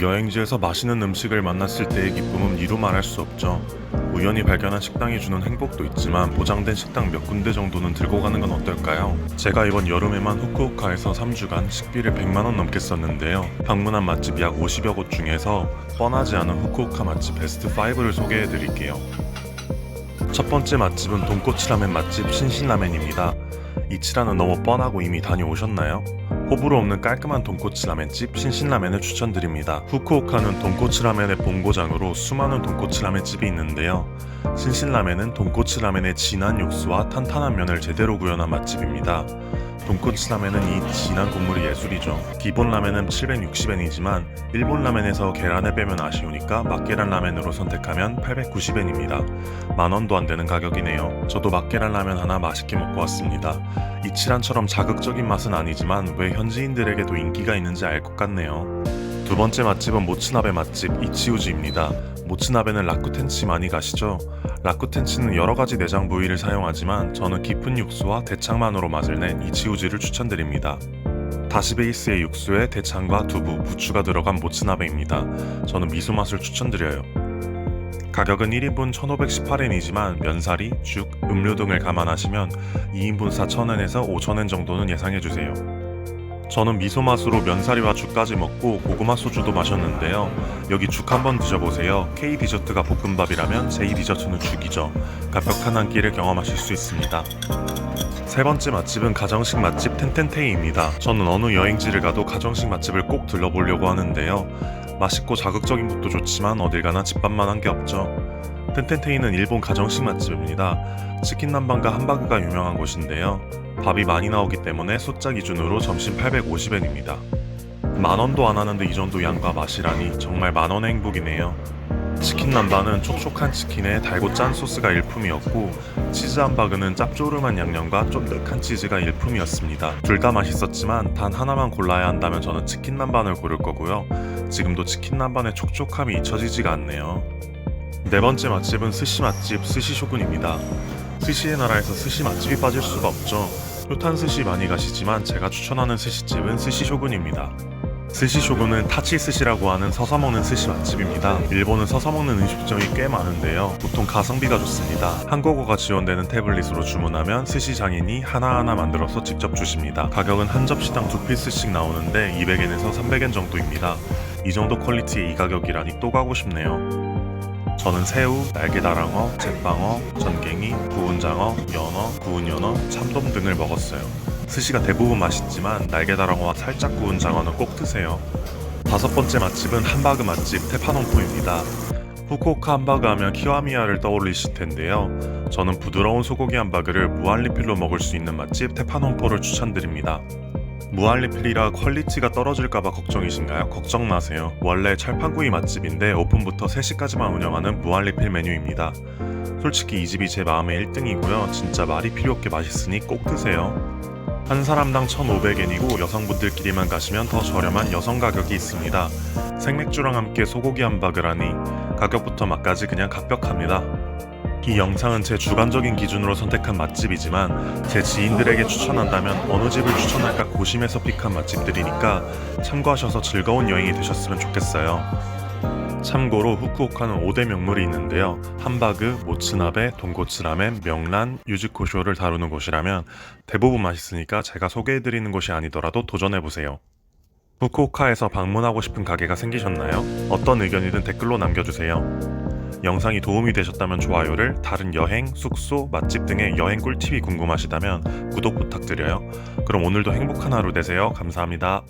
여행지에서 맛있는 음식을 만났을 때의 기쁨은 이루 말할 수 없죠. 우연히 발견한 식당이 주는 행복도 있지만 보장된 식당 몇 군데 정도는 들고 가는 건 어떨까요? 제가 이번 여름에만 후쿠오카에서 3주간 식비를 100만 원 넘게 썼는데요. 방문한 맛집 약 50여 곳 중에서 뻔하지 않은 후쿠오카 맛집 베스트 5를 소개해 드릴게요. 첫 번째 맛집은 돈코츠라멘 맛집 신신라멘입니다. 이치라는 너무 뻔하고 이미 다녀오셨나요? 호불호 없는 깔끔한 돈코츠 라멘집 신신라멘을 추천드립니다. 후쿠오카는 돈코츠 라멘의 본고장으로 수많은 돈코츠 라멘집이 있는데요. 신신라멘은 돈코츠 라멘의 진한 육수와 탄탄한 면을 제대로 구현한 맛집입니다. 돈코츠 라멘은 이 진한 국물이 예술이죠. 기본 라멘은 760엔이지만 일본 라멘에서 계란을 빼면 아쉬우니까 맛계란 라멘으로 선택하면 890엔입니다. 만 원도 안 되는 가격이네요. 저도 맛계란 라면 하나 맛있게 먹고 왔습니다. 이치란처럼 자극적인 맛은 아니지만 왜 현지인들에게도 인기가 있는지 알 것 같네요. 두 번째 맛집은 모츠나베 맛집 이치우지입니다. 모츠나베는 라쿠텐치 많이 가시죠? 라쿠텐치는 여러 가지 내장 부위를 사용하지만 저는 깊은 육수와 대창만으로 맛을 낸 이치우지를 추천드립니다. 다시 베이스의 육수에 대창과 두부, 부추가 들어간 모츠나베입니다. 저는 미소 맛을 추천드려요. 가격은 1인분 1,518엔이지만 면사리, 죽, 음료 등을 감안하시면 2인분 4,000엔에서 5,000엔 정도는 예상해주세요. 저는 미소 맛으로 면사리와 죽까지 먹고 고구마 소주도 마셨는데요. 여기 죽 한번 드셔보세요. K 디저트가 볶음밥이라면 J 디저트는 죽이죠. 가격한 한 끼를 경험하실 수 있습니다. 세 번째 맛집은 가정식 맛집 텐텐테이입니다. 저는 어느 여행지를 가도 가정식 맛집을 꼭 들러보려고 하는데요. 맛있고 자극적인 것도 좋지만 어딜 가나 집밥만 한 게 없죠. 텐텐테이는 일본 가정식 맛집입니다. 치킨 남반과 함바그가 유명한 곳인데요. 밥이 많이 나오기 때문에 숫자 기준으로 점심 850엔입니다. 만 원도 안 하는데 이 정도 양과 맛이라니 정말 만 원의 행복이네요. 치킨 남반은 촉촉한 치킨에 달고 짠 소스가 일품이었고 치즈 함바그는 짭조름한 양념과 쫀득한 치즈가 일품이었습니다. 둘 다 맛있었지만 단 하나만 골라야 한다면 저는 치킨 남반을 고를 거고요. 지금도 치킨 남반의 촉촉함이 잊혀지지가 않네요. 네 번째 맛집은 스시 맛집 스시쇼군입니다. 스시의 나라에서 스시 맛집이 빠질 수가 없죠. 효탄 스시 많이 가시지만 제가 추천하는 스시집은 스시쇼군입니다. 스시쇼군은 타치 스시라고 하는 서서 먹는 스시 맛집입니다. 일본은 서서 먹는 음식점이 꽤 많은데요. 보통 가성비가 좋습니다. 한국어가 지원되는 태블릿으로 주문하면 스시 장인이 하나하나 만들어서 직접 주십니다. 가격은 한 접시당 두 피스씩 나오는데 200엔에서 300엔 정도입니다. 이 정도 퀄리티의 이 가격이라니 또 가고 싶네요. 저는 새우, 날개다랑어, 잿방어, 전갱이, 구운 장어, 연어, 구운 연어, 참돔 등을 먹었어요. 스시가 대부분 맛있지만 날개다랑어와 살짝 구운 장어는 꼭 드세요. 다섯 번째 맛집은 함바그 맛집 테파논포입니다. 후쿠오카 함바그 하면 키와미야를 떠올리실 텐데요. 저는 부드러운 소고기 함바그를 무한리필로 먹을 수 있는 맛집 테파논포를 추천드립니다. 무한리필이라 퀄리티가 떨어질까봐 걱정이신가요? 걱정 마세요. 원래 철판구이 맛집인데 오픈부터 3시까지만 운영하는 무한리필 메뉴입니다. 솔직히 이 집이 제 마음의 1등이고요. 진짜 말이 필요 없게 맛있으니 꼭 드세요. 한 사람당 1,500엔이고 여성분들끼리만 가시면 더 저렴한 여성 가격이 있습니다. 생맥주랑 함께 소고기 함바그라니 가격부터 맛까지 그냥 갑벽합니다. 이 영상은 제 주관적인 기준으로 선택한 맛집이지만 제 지인들에게 추천한다면 어느 집을 추천할까 고심해서 픽한 맛집들이니까 참고하셔서 즐거운 여행이 되셨으면 좋겠어요. 참고로 후쿠오카는 5대 명물이 있는데요. 함바그, 모츠나베, 돈코츠라멘, 명란, 유즈코쇼를 다루는 곳이라면 대부분 맛있으니까 제가 소개해드리는 곳이 아니더라도 도전해보세요. 후쿠오카에서 방문하고 싶은 가게가 생기셨나요? 어떤 의견이든 댓글로 남겨주세요. 영상이 도움이 되셨다면 좋아요를 다른 여행, 숙소, 맛집 등의 여행 꿀팁이 궁금하시다면 구독 부탁드려요. 그럼 오늘도 행복한 하루 되세요. 감사합니다.